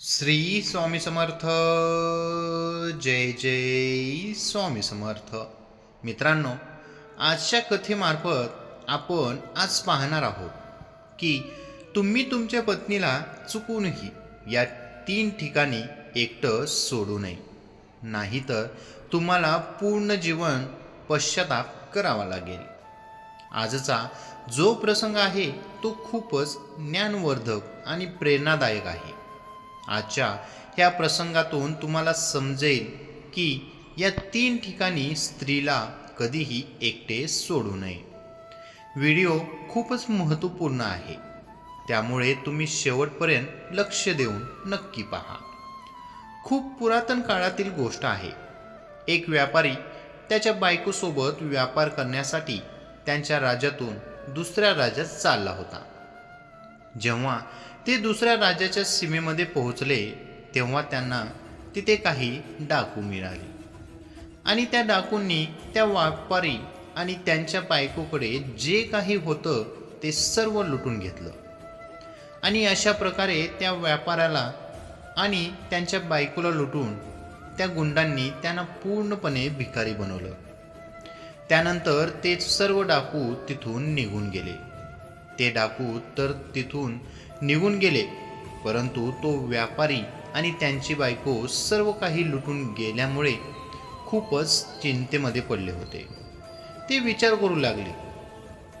श्री स्वामी समर्थ. जय जय स्वामी समर्थ. मित्रांनो आजच्या कथेमार्फत आपण आज पाहणार आहोत की तुम्ही तुमच्या पत्नीला चुकूनही या तीन ठिकाणी एकटं सोडू नये. नाहीतर तुम्हाला पूर्ण जीवन पश्चाताप करावा लागेल. आजचा जो प्रसंग आहे तो खूपच ज्ञानवर्धक आणि प्रेरणादायक आहे. आजच्या ह्या प्रसंगातून तुम्हाला समजेल की या तीन ठिकाणी स्त्रीला कधीही एकटे सोडू नये. व्हिडिओ खूपच महत्त्वपूर्ण आहे. त्यामुळे तुम्ही शेवटपर्यंत लक्ष देऊन नक्की पहा. खूप पुरातन काळातील गोष्ट आहे. एक व्यापारी त्याच्या बायकोसोबत व्यापार करण्यासाठी त्यांच्या राज्यातून दुसऱ्या राज्यात चालला होता. जेव्हा ते दुसऱ्या राज्याच्या सीमेमध्ये पोहोचले तेव्हा त्यांना तिथे काही डाकू मिळाले. आणि त्या डाकूंनी त्या व्यापारी आणि त्यांच्या बायकोकडे जे काही होतं ते सर्व लुटून घेतलं. आणि अशा प्रकारे त्या व्यापाऱ्याला आणि त्यांच्या बायकोला लुटून त्या गुंडांनी त्यांना पूर्णपणे भिकारी बनवलं. त्यानंतर ते सर्व डाकू तिथून निघून गेले. ते डाकू तर तिथून निघून गेले. परंतु तो व्यापारी आणि त्यांची बायको सर्व काही लुटून गेल्यामुळे खूपच चिंतेमध्ये पडले होते. ते विचार करू लागले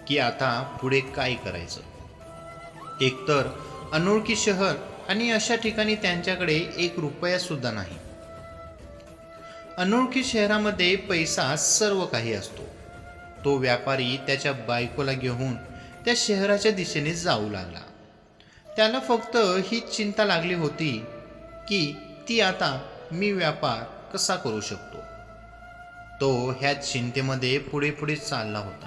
की आता पुढे काय करायचं? एकतर अनोळखी शहर आणि अशा ठिकाणी त्यांच्याकडे एक रुपया सुद्धा नाही. अनोळखी शहरामध्ये पैसा सर्व काही असतो. तो व्यापारी त्याच्या बायकोला घेऊन त्या शहराच्या दिशेने जाऊ लागला. त्याला फक्त ही चिंता लागली होती की ती आता मी व्यापार कसा करू शकतो? तो ह्या चिंतेमध्ये पुढे पुढे चालला होता.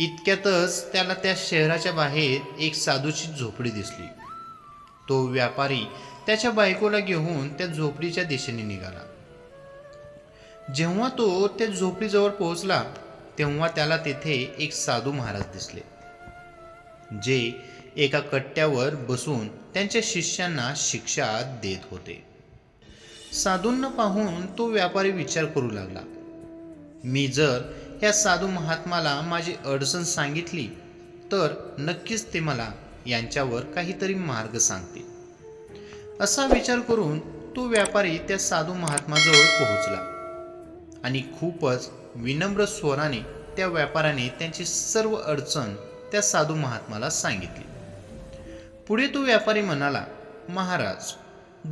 इतक्यातच त्याला त्या शहराच्या बाहेर एक साधूची झोपडी दिसली. तो व्यापारी त्याच्या बायकोला घेऊन त्या झोपडीच्या दिशेने निघाला. जेव्हा तो त्या झोपडीजवळ पोहोचला तेव्हा त्याला तेथे एक साधू महाराज दिसले जे एका कट्ट्यावर बसून त्यांच्या शिष्यांना शिक्षा देत होते. साधूंना पाहून तो व्यापारी विचार करू लागला. मी जर या साधू महात्माला माझी अडचण सांगितली तर नक्कीच ते मला यांच्यावर काहीतरी मार्ग सांगतील. असा विचार करून तो व्यापारी त्या साधू महात्माजवळ पोहोचला आणि खूपच विनम्र स्वराने त्या व्यापाऱ्याने त्यांची सर्व अडचण त्या साधू महात्माला सांगितली. पुढे तो व्यापारी म्हणाला महाराज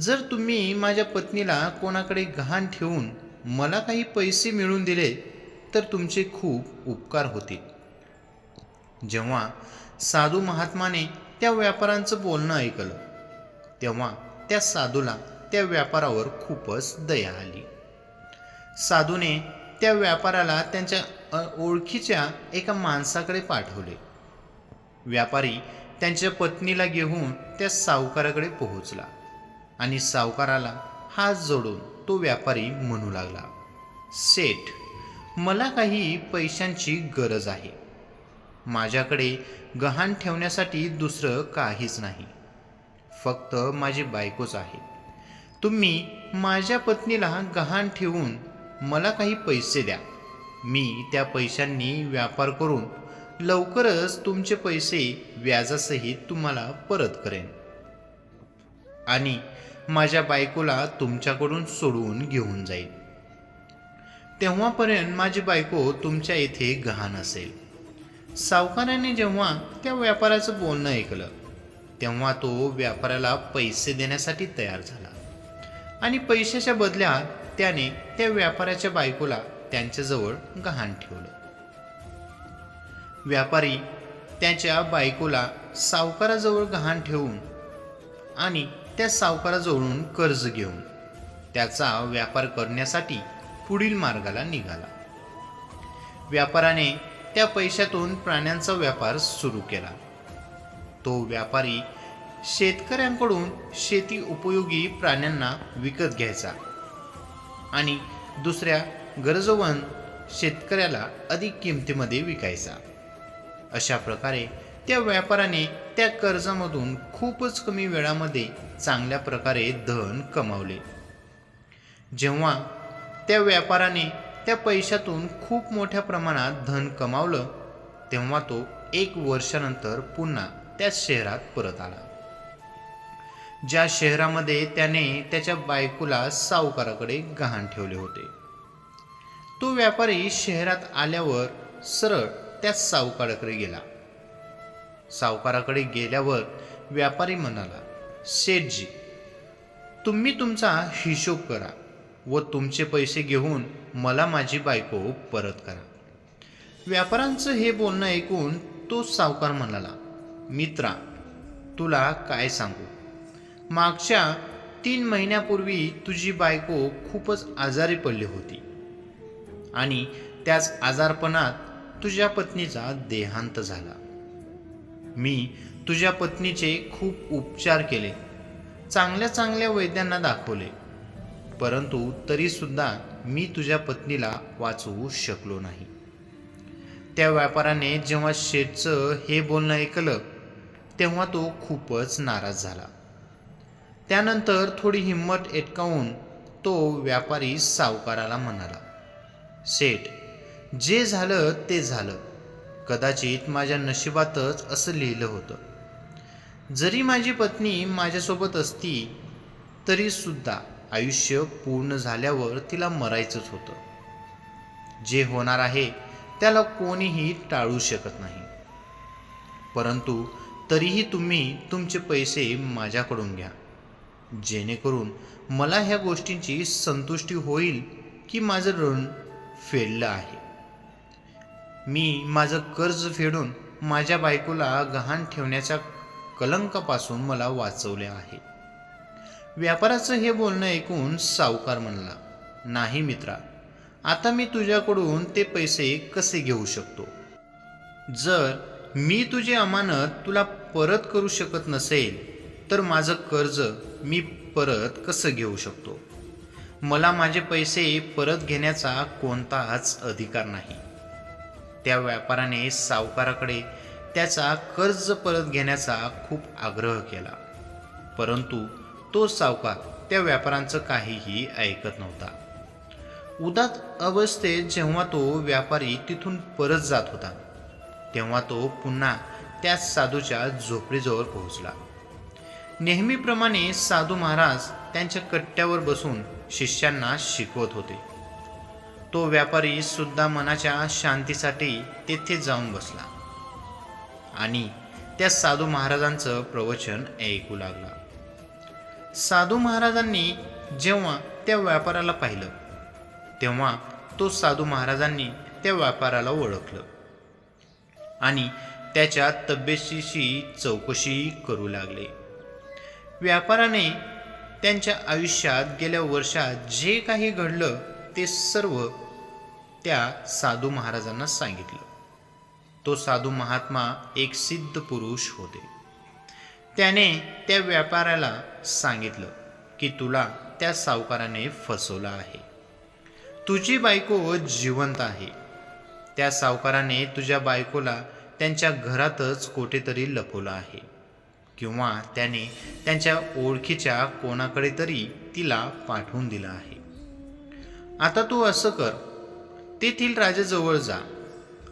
जर तुम्ही माझ्या पत्नीला कोणाकडे गहाण ठेवून मला काही पैसे मिळवून दिले तर तुमचे खूप उपकार होतील. जेव्हा साधू महात्माने त्या व्यापाऱ्यांचं बोलणं ऐकलं तेव्हा त्या साधूला त्या व्यापारावर खूपच दया आली. साधूने त्या व्यापाऱ्याला त्यांच्या ओळखीच्या एका माणसाकडे पाठवले. व्यापारी त्यांच्या पत्नीला घेऊन त्या सावकाराकडे पोहोचला आणि सावकाराला हात जोडून तो व्यापारी म्हणू लागला सेठ मला काही पैशांची गरज आहे. माझ्याकडे गहाण ठेवण्यासाठी दुसरं काहीच नाही. फक्त माझी बायकोच आहे. तुम्ही माझ्या पत्नीला गहाण ठेवून मला काही पैसे द्या. मी त्या पैशांनी व्यापार करून लवकरच तुमचे पैसे व्याजासहित तुम्हाला परत करेन. आणि माझ्या बायकोला तुमच्याकडून सोडवून घेऊन जाईल. तेव्हापर्यंत माझी बायको तुमच्या इथे गहाण असेल. सावकाराने जेव्हा त्या व्यापाराचं बोलणं ऐकलं तेव्हा तो व्यापाऱ्याला पैसे देण्यासाठी तयार झाला. आणि पैशाच्या बदल्यात त्याने त्या व्यापाऱ्याच्या बायकोला त्यांच्याजवळ गहाण ठेवलं. व्यापारी त्याच्या बायकोला सावकाराजवळ गहाण ठेवून आणि त्या सावकाराजवळून कर्ज घेऊन त्याचा व्यापार करण्यासाठी पुढील मार्गाला निघाला. व्यापाराने त्या पैशातून प्राण्यांचा व्यापार सुरू केला. तो व्यापारी शेतकऱ्यांकडून शेती उपयोगी प्राण्यांना विकत घ्यायचा आणि दुसऱ्या गरजवंत शेतकऱ्याला अधिक किमतीमध्ये विकायचा. अशा प्रकारे त्या व्यापाराने त्या कर्जामधून खूपच कमी वेळामध्ये चांगल्या प्रकारे धन कमावले. जेव्हा त्या व्यापाराने त्या पैशातून खूप मोठ्या प्रमाणात धन कमावलं तेव्हा तो एक वर्षानंतर पुन्हा त्या शहरात परत आला. ज्या शहरामध्ये त्याने त्याच्या बायकोला सावकाराकडे गहाण ठेवले होते. तो व्यापारी शहरात आल्यावर सरळ त्याच सावकाराकडे गेला. सावकाराकडे गेल्यावर व्यापारी म्हणाला शेठजी तुम्ही तुमचा हिशोब करा व तुमचे पैसे घेऊन मला माझी बायको परत करा. व्यापाऱ्यांचं हे बोलणं ऐकून तो सावकार म्हणाला मित्रा तुला काय सांगू? मागच्या तीन महिन्यापूर्वी तुझी बायको खूपच आजारी पडली होती आणि त्याच आजारपणात तुझ्या पत्नीचा देहांत झाला. मी तुझ्या पत्नीचे खूप उपचार केले. चांगल्या चांगल्या वैद्यांना दाखवले. परंतु तरीसुद्धा मी तुझ्या पत्नीला वाचवू शकलो नाही. त्या व्यापाराने जेव्हा शेठचं हे बोलणं ऐकलं तेव्हा तो खूपच नाराज झाला. त्यानंतर थोडी हिंमत एटकावून तो व्यापारी सावकाराला म्हणाला शेठ जे झालं ते झालं. कदाचित माझ्या नशिबातच असं लिहिलं होतं. जरी माझी पत्नी माझ्यासोबत असती तरीसुद्धा आयुष्य पूर्ण झाल्यावर तिला मरायचंच होतं. जे होणार आहे त्याला कोणीही टाळू शकत नाही. परंतु तरीही तुम्ही तुमचे पैसे माझ्याकडून घ्या. जेणेकरून मला ह्या गोष्टींची संतुष्टी होईल की माझं ऋण फेडलं आहे. मी माझं कर्ज फेडून माझ्या बायकोला गहाण ठेवण्याच्या कलंकापासून मला वाचवले आहे. व्यापाराचं हे बोलणं ऐकून सावकार म्हणला नाही मित्रा आता मी तुझ्याकडून ते पैसे कसे घेऊ शकतो? जर मी तुझी अमानत तुला परत करू शकत नसेल तर माझं कर्ज मी परत कसं घेऊ शकतो? मला माझे पैसे परत घेण्याचा कोणताच अधिकार नाही. त्या व्यापाराने सावकाराकडे त्याचा कर्ज परत घेण्याचा खूप आग्रह केला. परंतु तो सावकार त्या व्यापाऱ्यांचं काहीही ऐकत नव्हता. उदात अवस्थेत जेव्हा तो व्यापारी तिथून परत जात होता तेव्हा तो पुन्हा त्या साधूच्या झोपडीजवळ पोहोचला. नेहमीप्रमाणे साधू महाराज त्यांच्या कट्ट्यावर बसून शिष्यांना शिकवत होते. तो व्यापारी सुद्धा मनाच्या शांतीसाठी तेथे जाऊन बसला. आणि त्या साधू महाराजांचं प्रवचन ऐकू लागला. साधू महाराजांनी जेव्हा त्या व्यापाराला पाहिलं तेव्हा तो साधू महाराजांनी त्या व्यापाराला ओळखलं आणि त्याच्या तब्येतीशी चौकशी करू लागले. व्यापाराने त्यांच्या आयुष्यात गेल्या वर्षात जे काही घडलं ते सर्व त्या साधू महाराजांना सांगितलं. तो साधू महात्मा एक सिद्ध पुरुष होते. त्याने त्या व्यापाऱ्याला सांगितलं की तुला त्या सावकाराने फसवलं आहे. तुझी बायको जिवंत आहे. त्या सावकाराने तुझ्या बायकोला त्यांच्या घरातच कुठेतरी लपवलं आहे. किंवा त्याने त्यांच्या ओळखीच्या कोणाकडे तरी तिला पाठवून दिलं आहे. आता तू असं कर. तेथील राजाजवळ जा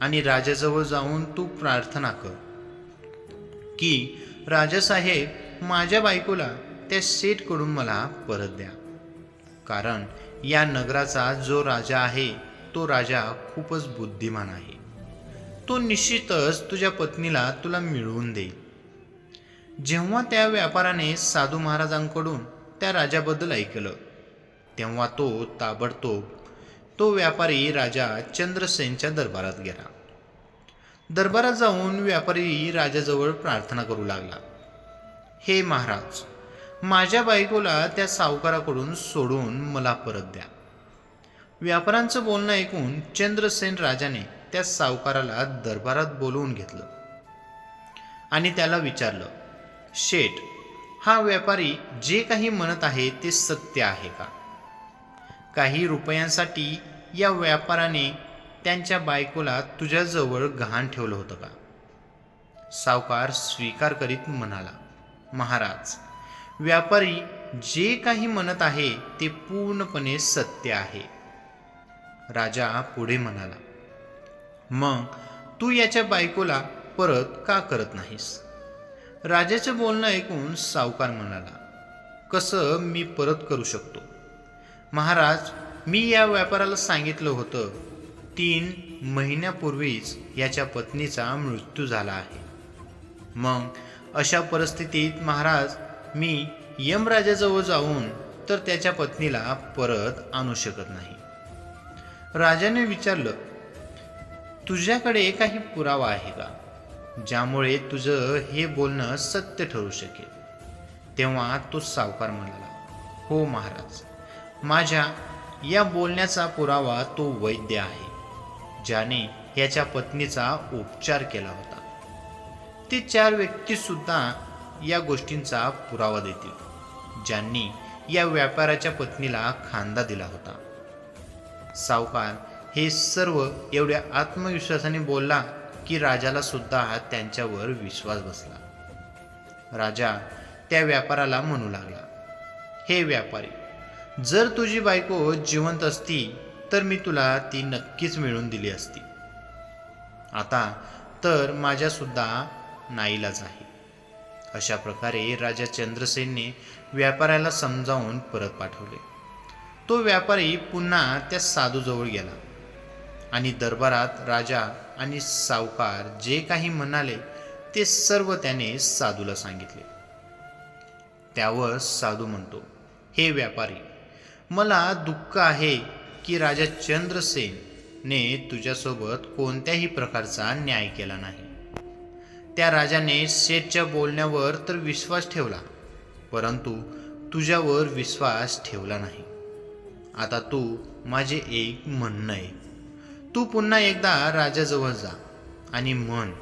आणि राजाजवळ जाऊन तू प्रार्थना कर की राजासाहेब माझ्या बायकोला त्या सेटकडून मला परत द्या. कारण या नगराचा जो राजा आहे तो राजा खूपच बुद्धिमान आहे. तो निश्चितच तुझ्या पत्नीला तुला मिळवून देईल. जेव्हा त्या व्यापाराने साधू महाराजांकडून त्या राजाबद्दल ऐकलं तेव्हा तो ताबडतोब तो व्यापारी राजा चंद्रसेनच्या दरबारात गेला. दरबारात जाऊन व्यापारी राजाजवळ प्रार्थना करू लागला. हे महाराज माझ्या बायकोला त्या सावकाराकडून सोडून मला परत द्या. व्यापाऱ्यांचं बोलणं ऐकून चंद्रसेन राजाने त्या सावकाराला दरबारात बोलवून घेतलं आणि त्याला विचारलं शेठ हा व्यापारी जे काही म्हणत आहे ते सत्य आहे का? काही रुपयांसाठी या व्यापाराने त्यांच्या बायकोला तुझ्याजवळ गहाण ठेवलं होतं का? सावकार स्वीकार करीत म्हणाला महाराज व्यापारी जे काही म्हणत आहे ते पूर्णपणे सत्य आहे. राजा पुढे म्हणाला मग तू याच्या बायकोला परत का करत नाहीस? राजाचं बोलणं ऐकून सावकार म्हणाला कसं मी परत करू शकतो? महाराज मी या व्यापाराला सांगितलं होतं तीन महिन्यापूर्वीच याच्या पत्नीचा मृत्यू झाला आहे. मग अशा परिस्थितीत महाराज मी यमराजाजवळ जाऊन तर त्याच्या पत्नीला परत आणू शकत नाही. राजाने विचारलं तुझ्याकडे काही पुरावा आहे का ज्यामुळे तुझं हे बोलणं सत्य ठरू शकेल? तेव्हा तो सावकार म्हणाला हो महाराज माझ्या या बोलण्याचा पुरावा तो वैद्य आहे ज्याने याच्या पत्नीचा उपचार केला होता. ते चार व्यक्तीसुद्धा या गोष्टींचा पुरावा देतील ज्यांनी या व्यापाराच्या पत्नीला खांदा दिला होता. सावकार हे सर्व एवढ्या आत्मविश्वासाने बोलला की राजाला सुद्धा त्यांच्यावर विश्वास बसला. राजा त्या व्यापाराला म्हणू लागला हे व्यापारी जर तुझी बायको जिवंत असती तर मी तुला ती नक्कीच मिळवून दिली असती. आता तर माझ्यासुद्धा नाईलाज आहे. अशा प्रकारे राजा चंद्रसेनने व्यापाऱ्याला समजावून परत पाठवले. तो व्यापारी पुन्हा त्या साधूजवळ गेला आणि दरबारात राजा आणि सावकार जे काही म्हणाले ते सर्व त्याने साधूला सांगितले. त्यावर साधू म्हणतो हे व्यापारी मला दुःख आहे की राजा चंद्रसेनने तुझ्यासोबत कोणत्याही प्रकारचा न्याय केला नाही. त्या राजाने शेठच्या बोलण्यावर तर विश्वास ठेवला परंतु तुझ्यावर विश्वास ठेवला नाही. आता तू माझे एक म्हणणं आहे. तू पुन्हा एकदा राजाजवळ जा आणि म्हण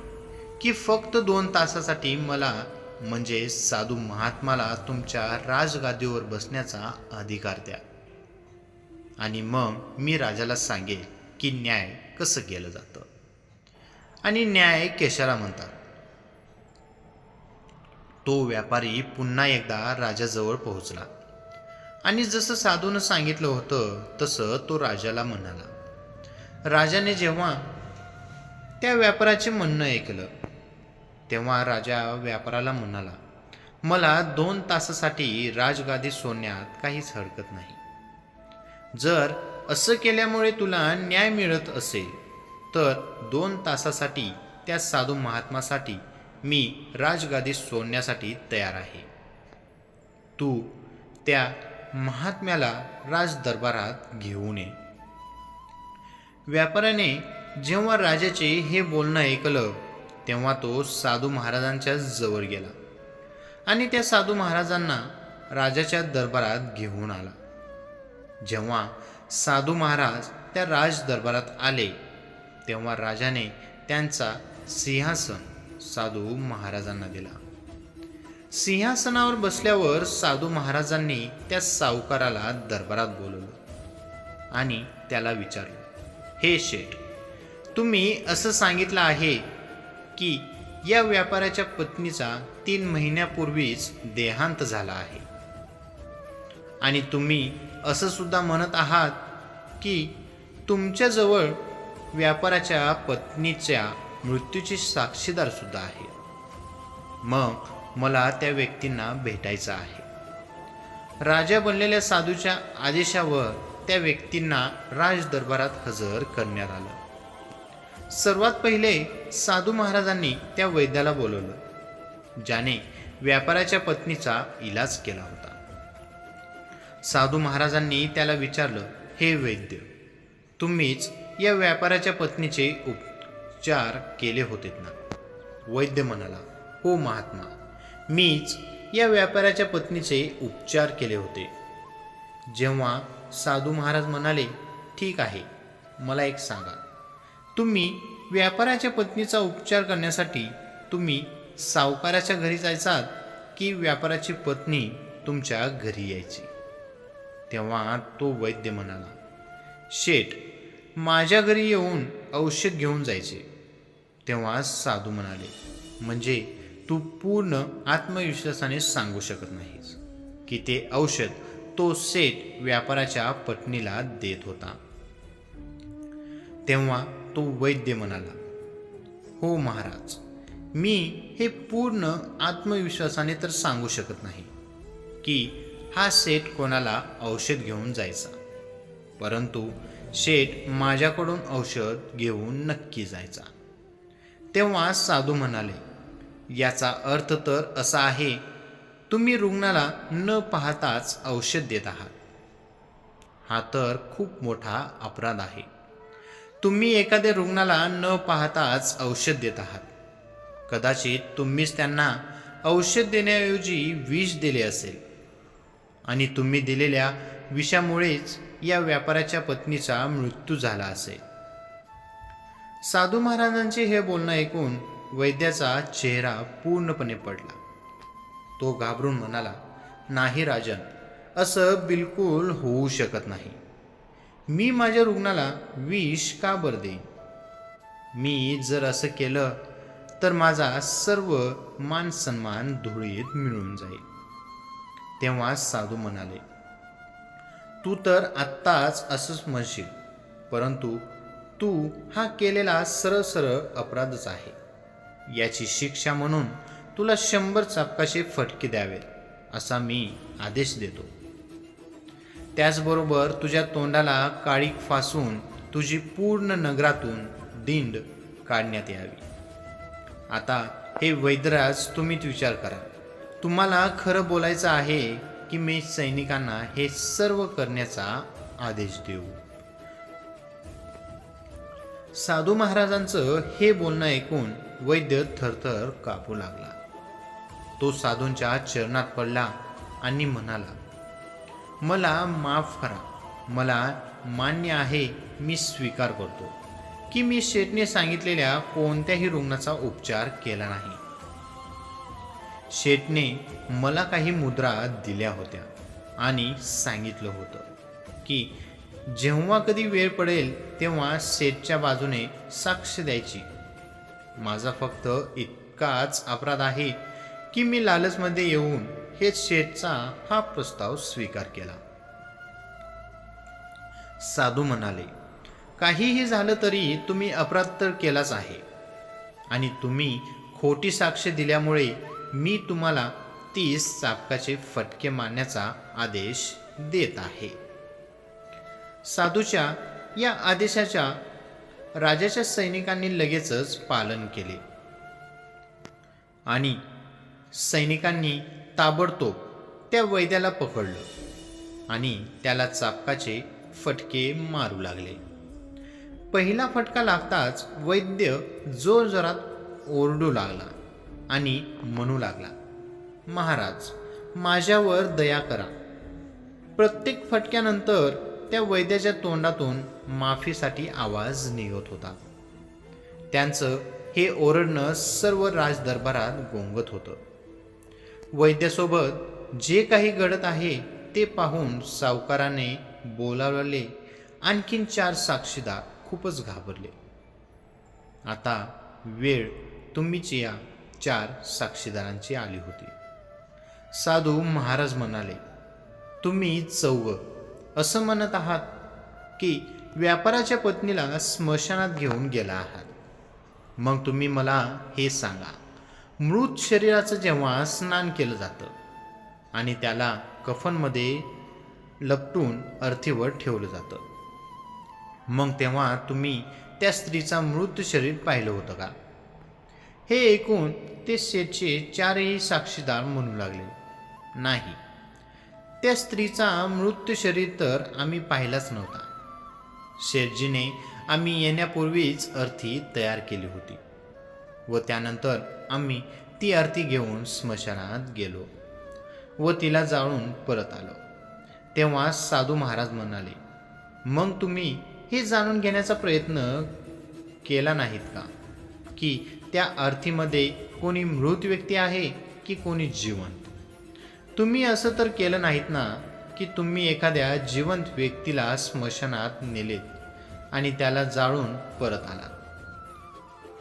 की फक्त दोन तासासाठी मला म्हणजे साधू महात्माला तुमच्या राजगादीवर बसण्याचा अधिकार द्या. आणि मग मी राजाला सांगेल की न्याय कसं केलं जातं. आणि न्याय केशाला म्हणतात. तो व्यापारी पुन्हा एकदा राजाजवळ पोहोचला. आणि जसं साधूनं सांगितलं होतं तसं तो राजाला म्हणाला. राजाने जेव्हा त्या व्यापाराचे म्हणणं ऐकलं तेव्हा राजा व्यापाराला म्हणाला मला दोन तासासाठी राजगादी सोडण्यात काहीच हरकत नाही. जर असं केल्यामुळे तुला न्याय मिळत असेल तर दोन तासासाठी त्या साधू महात्मासाठी मी राजगादी सोडण्यासाठी तयार आहे. तू त्या महात्म्याला राजदरबारात घेऊन ये व्यापाऱ्याने जेव्हा राजाचे हे बोलणं ऐकलं तेव्हा तो साधू महाराजांच्या जवळ गेला आणि त्या साधू महाराजांना राजाच्या दरबारात घेऊन आला. जेव्हा साधू महाराज त्या राज दरबारात आले तेव्हा राजाने त्यांचा सिंहासन साधू महाराजांना दिला. सिंहासनावर बसल्यावर साधू महाराजांनी त्या सावकाराला दरबारात बोलवलं आणि त्याला विचारलं हे शेठ तुम्ही असं सांगितलं आहे की या व्यापाऱ्याच्या पत्नीचा तीन महिन्यापूर्वीच देहांत झाला आहे आणि तुम्ही असं सुद्धा म्हणत आहात की तुमच्याजवळ व्यापाराच्या पत्नीच्या मृत्यूची साक्षीदार सुद्धा आहे. मग मला त्या व्यक्तींना भेटायचं आहे. राजा बनलेल्या साधूच्या आदेशावर त्या व्यक्तींना राजदरबारात हजर करण्यात आलं. सर्वात पहिले साधू महाराजांनी त्या वैद्याला बोलवलं ज्याने व्यापाऱ्याच्या पत्नीचा इलाज केला होता. साधू महाराजांनी त्याला विचारलं हे वैद्य तुम्हीच या व्यापाराच्या पत्नीचे उपचार केले होते ना? वैद्य म्हणाला हो महात्मा मीच या व्यापाऱ्याच्या पत्नीचे उपचार केले होते. जेव्हा साधू महाराज म्हणाले ठीक आहे मला एक सांगा. तुम्ही व्यापाऱ्याच्या पत्नीचा उपचार करण्यासाठी तुम्ही सावकाराच्या घरी जायचात की व्यापाराची पत्नी तुमच्या घरी यायची? तेव्हा तो वैद्य म्हणाला शेठ माझ्या घरी येऊन औषध घेऊन जायचे. तेव्हा साधू म्हणाले म्हणजे तू पूर्ण आत्मविश्वासाने सांगू शकत नाहीस की ते औषध तो सेठ व्यापाराच्या पत्नीला देत होता. तेव्हा तो वैद्य म्हणाला हो महाराज मी हे पूर्ण आत्मविश्वासाने तर सांगू शकत नाही की हा शेठ कोणाला औषध घेऊन जायचा. परंतु शेठ माझ्याकडून औषध घेऊन नक्की जायचा. तेव्हा साधू म्हणाले याचा अर्थ तर असा आहे तुम्ही रुग्णाला न पाहताच औषध देत आहात. हा तर खूप मोठा अपराध आहे. तुम्ही एखाद्या रुग्णाला न पाहताच औषध देत आहात. कदाचित तुम्हीच त्यांना औषध देण्याऐवजी विष दिले असेल. आणि तुम्ही दिलेल्या विषामुळेच या व्यापाऱ्याच्या पत्नीचा मृत्यू झाला असेल साधू महाराजांचे हे बोलणं ऐकून वैद्याचा चेहरा पूर्णपणे पडला. तो घाबरून म्हणाला नाही राजन असं बिलकुल होऊ शकत नाही. मी माझ्या रुग्णाला विष का बरं देईन? मी जर असं केलं तर माझा सर्व मान सन्मान धुळीत मिळून जाईल. तेव्हा साधू म्हणाले तू तर आत्ताच असंच म्हणशील परंतु तू हा केलेला सरळ सरळ अपराधच आहे. याची शिक्षा म्हणून तुला शंभर चापकाशे फटके द्यावेत असा मी आदेश देतो. त्याचबरोबर तुझ्या तोंडाला काळीक फासून तुझी पूर्ण नगरातून दिंड काढण्यात यावी. आता हे वैद्यराज तुम्हीच विचार करा. तुम्हाला खरं बोलायचं आहे की मी सैनिकांना हे सर्व करण्याचा आदेश देऊ. साधू महाराजांचं हे बोलणं ऐकून वैद्य थरथर कापू लागला. तो साधूंच्या चरणात पडला आणि म्हणाला मला माफ करा. मला मान्य आहे मी स्वीकार करतो की मी शेटने सांगितलेल्या कोणत्याही रुग्णाचा उपचार केला नाही. शेठने मला काही मुद्रा दिल्या होत्या आणि सांगितलं होतं की जेव्हा कधी वेळ पडेल तेव्हा शेठच्या बाजूने साक्ष द्यायची. माझा फक्त इतकाच अपराध आहे की मी लालचमध्ये येऊन हेच शेठचा हा प्रस्ताव स्वीकार केला. साधू म्हणाले काहीही झालं तरी तुम्ही अपराध तर केलाच आहे आणि तुम्ही खोटी साक्ष दिल्यामुळे मी तुम्हाला तीस चापकाचे फटके मारण्याचा आदेश देत आहे. साधूच्या या आदेशाच्या राजाच्या सैनिकांनी लगेचच पालन केले. आणि सैनिकांनी ताबडतोब त्या वैद्याला पकडलं आणि त्याला चापकाचे फटके मारू लागले. पहिला फटका लागताच वैद्य जोरजोरात ओरडू लागला. आणि म्हणू लागला महाराज माझ्यावर दया करा. प्रत्येक फटक्यानंतर त्या वैद्याच्या तोंडातून माफीसाठी आवाज निघत होता. त्यांचं हे ओरडणं सर्व राजदरबारात गोंगत होतं. वैद्यासोबत जे काही घडत आहे ते पाहून सावकाराने बोलावले आणखीन चार साक्षीदार खूपच घाबरले. आता वेळ तुम्हीच या. चार साक्षीदारांची आली होती. साधू महाराज म्हणाले तुम्ही चौग असं म्हणत आहात की व्यापाराच्या पत्नीला स्मशानात घेऊन गेला आहात. मग तुम्ही मला हे सांगा मृत शरीराचं जेव्हा स्नान केलं जातं आणि त्याला कफनमध्ये लपटून अर्थीवर ठेवलं जातं मग तेव्हा तुम्ही त्या स्त्रीचा मृत शरीर पाहिलं होतं का? हे ऐकून ते शेठचे चारही साक्षीदार म्हणू लागले. नाही त्या स्त्रीचा मृत्यू शरीर तर आम्ही पाहिलाच नव्हता. शेठजीने आम्ही येण्यापूर्वीच अर्थी तयार केली होती व त्यानंतर आम्ही ती आरती घेऊन स्मशानात गेलो व तिला जाळून परत आलो. तेव्हा साधू महाराज म्हणाले मग तुम्ही हे जाणून घेण्याचा प्रयत्न केला नाहीत का? की त्या अर्थीमध्ये कोणी मृत व्यक्ती आहे की कोणी जिवंत? तुम्ही असं तर केलं नाहीत ना की तुम्ही एखाद्या जिवंत व्यक्तीला स्मशानात नेलेत आणि त्याला जाळून परत आलात.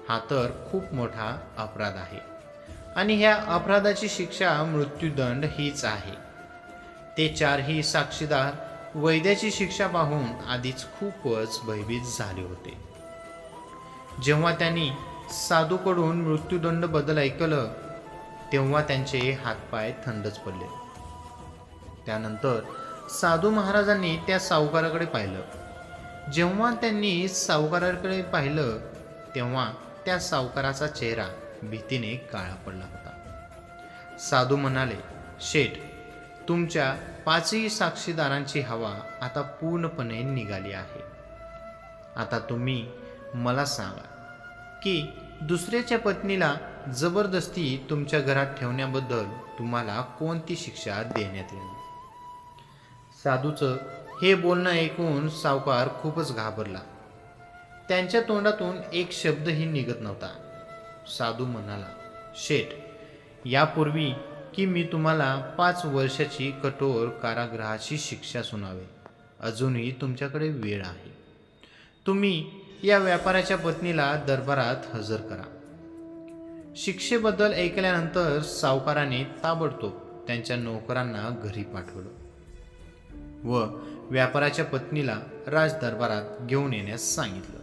हा तर खूप मोठा अपराध आहे. आणि ह्या अपराधाची शिक्षा मृत्यूदंड हीच आहे. ते चारही साक्षीदार वैद्याची शिक्षा पाहून आधीच खूपच भयभीत झाले होते. जेव्हा त्यांनी साधूकडून मृत्यूदंड बदल ऐकलं तेव्हा त्यांचे हातपाय थंडच पडले. त्यानंतर साधू महाराजांनी त्या सावकाराकडे पाहिलं. जेव्हा त्यांनी सावकाराकडे पाहिलं तेव्हा त्या सावकाराचा चेहरा भीतीने काळा पडला होता. साधू म्हणाले शेठ तुमच्या पाचही साक्षीदारांची हवा आता पूर्णपणे निघाली आहे. आता तुम्ही मला सांगा की दुसऱ्याच्या पत्नीला जबरदस्ती तुमच्या घरात ठेवण्याबद्दल तुम्हाला कोणती शिक्षा देण्यात येणार साधूचं हे बोलणं ऐकून सावकार खूपच घाबरला. त्यांच्या तोंडातून एक शब्दही निघत नव्हता. साधू म्हणाला शेठ यापूर्वी की मी तुम्हाला पाच वर्षाची कठोर कारागृहाची शिक्षा सुनावे अजूनही तुमच्याकडे वेळ आहे. तुम्ही या व्यापाऱ्याच्या पत्नीला दरबारात हजर करा. शिक्षेबद्दल ऐकल्यानंतर सावकाराने ताबडतोब त्यांच्या नोकरांना घरी पाठवलं व व्यापाराच्या पत्नीला राज दरबारात घेऊन येण्यास सांगितलं.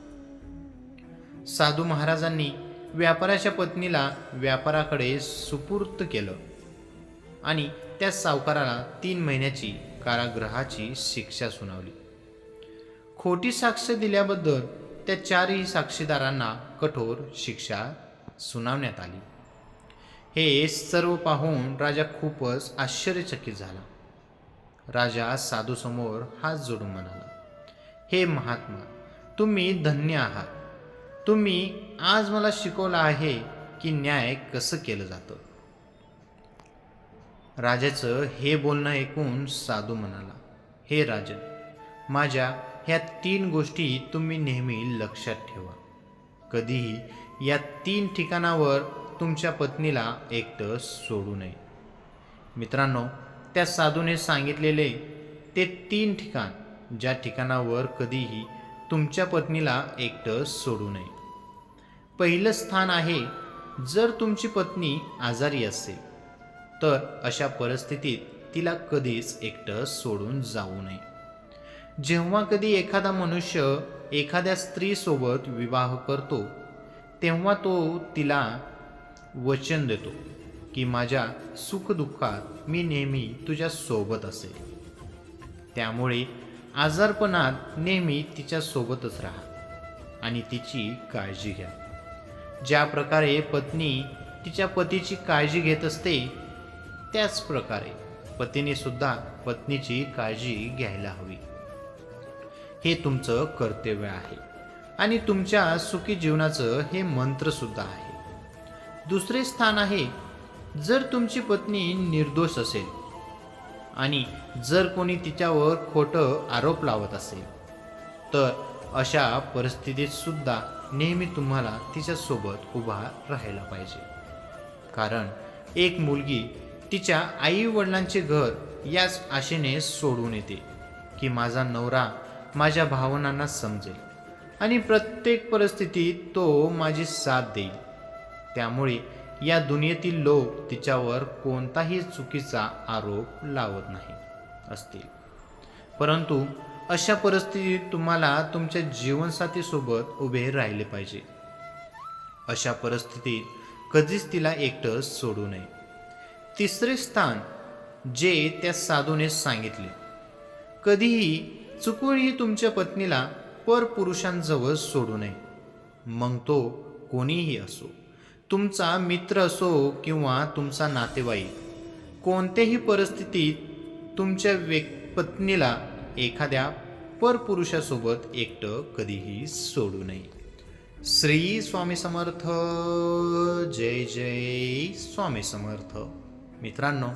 साधू महाराजांनी व्यापाराच्या पत्नीला व्यापाराकडे सुपूर्त केलं आणि त्या सावकाराला तीन महिन्याची कारागृहाची शिक्षा सुनावली. खोटी साक्ष दिल्याबद्दल त्या चारही साक्षीदारांना कठोर शिक्षा सुनावण्यात आली. हे सर्व पाहून राजा खूपच आश्चर्यचकित झाला. राजा साधूसमोर हात जोडून म्हणाला हे महात्मा तुम्ही धन्य आहात. तुम्ही आज मला शिकवलं आहे की न्याय कसं केलं जातं. राजाचं हे बोलणं ऐकून साधू म्हणाला हे राजन माझ्या ह्या तीन गोष्टी तुम्ही नेहमी लक्षात ठेवा. कधीही या तीन ठिकाणावर तुमच्या पत्नीला एकटं सोडू नये. मित्रांनो त्या साधूने सांगितलेले ते तीन ठिकाण ज्या ठिकाणावर कधीही तुमच्या पत्नीला एकटं सोडू नये. पहिलं स्थान आहे जर तुमची पत्नी आजारी असेल तर अशा परिस्थितीत तिला कधीच एकटं सोडून जाऊ नये. जेव्हा कधी एखादा मनुष्य एखाद्या स्त्रीसोबत विवाह करतो तेव्हा तो तिला वचन देतो की माझ्या सुखदुःखात मी नेहमी तुझ्या सोबत असेल. त्यामुळे आजारपणात नेहमी तिच्या सोबतच राहा आणि तिची काळजी घ्या. ज्या प्रकारे पत्नी तिच्या पतीची काळजी घेत असते त्याच प्रकारे पतीने सुद्धा पत्नीची काळजी घ्यायला हवी. हे तुमचं कर्तव्य आहे. आणि तुमच्या सुखी जीवनाचं हे मंत्रसुद्धा आहे. दुसरे स्थान आहे जर तुमची पत्नी निर्दोष असेल आणि जर कोणी तिच्यावर खोटं आरोप लावत असेल तर अशा परिस्थितीत सुद्धा नेहमी तुम्हाला तिच्यासोबत उभा राहायला पाहिजे. कारण एक मुलगी तिच्या आई वडिलांचे घर याच आशेने सोडून येते की माझा नवरा माझ्या भावनांना समजेल. आणि प्रत्येक परिस्थितीत तो माझी साथ देईल. त्यामुळे या दुनियेतील लोक तिच्यावर कोणताही चुकीचा आरोप लावत नाही असतील. परंतु अशा परिस्थितीत तुम्हाला तुमच्या जीवनसाथीसोबत उभे राहिले पाहिजे. अशा परिस्थितीत कधीच तिला एकटं सोडू नये. तिसरे स्थान जे त्या साधूने सांगितले कधीही चुकूनही तुमच्या पत्नीला परपुरुषांजवळ सोडू नये. मग तो कोणीही असो तुमचा मित्र असो किंवा तुमचा नातेवाईक कोणत्याही परिस्थितीत तुमच्या व्यक् पत्नीला एखाद्या परपुरुषासोबत एकटं कधीही सोडू नये. श्री स्वामी समर्थ. जय जय स्वामी समर्थ. मित्रांनो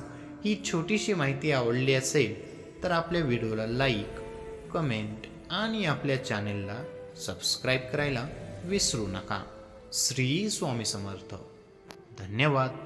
ही छोटीशी माहिती आवडली असेल तर आपल्या व्हिडिओला लाईक कमेंट आणि आपल्या चॅनेलला सबस्क्राईब करायला विसरू नका. श्री स्वामी समर्थ. धन्यवाद.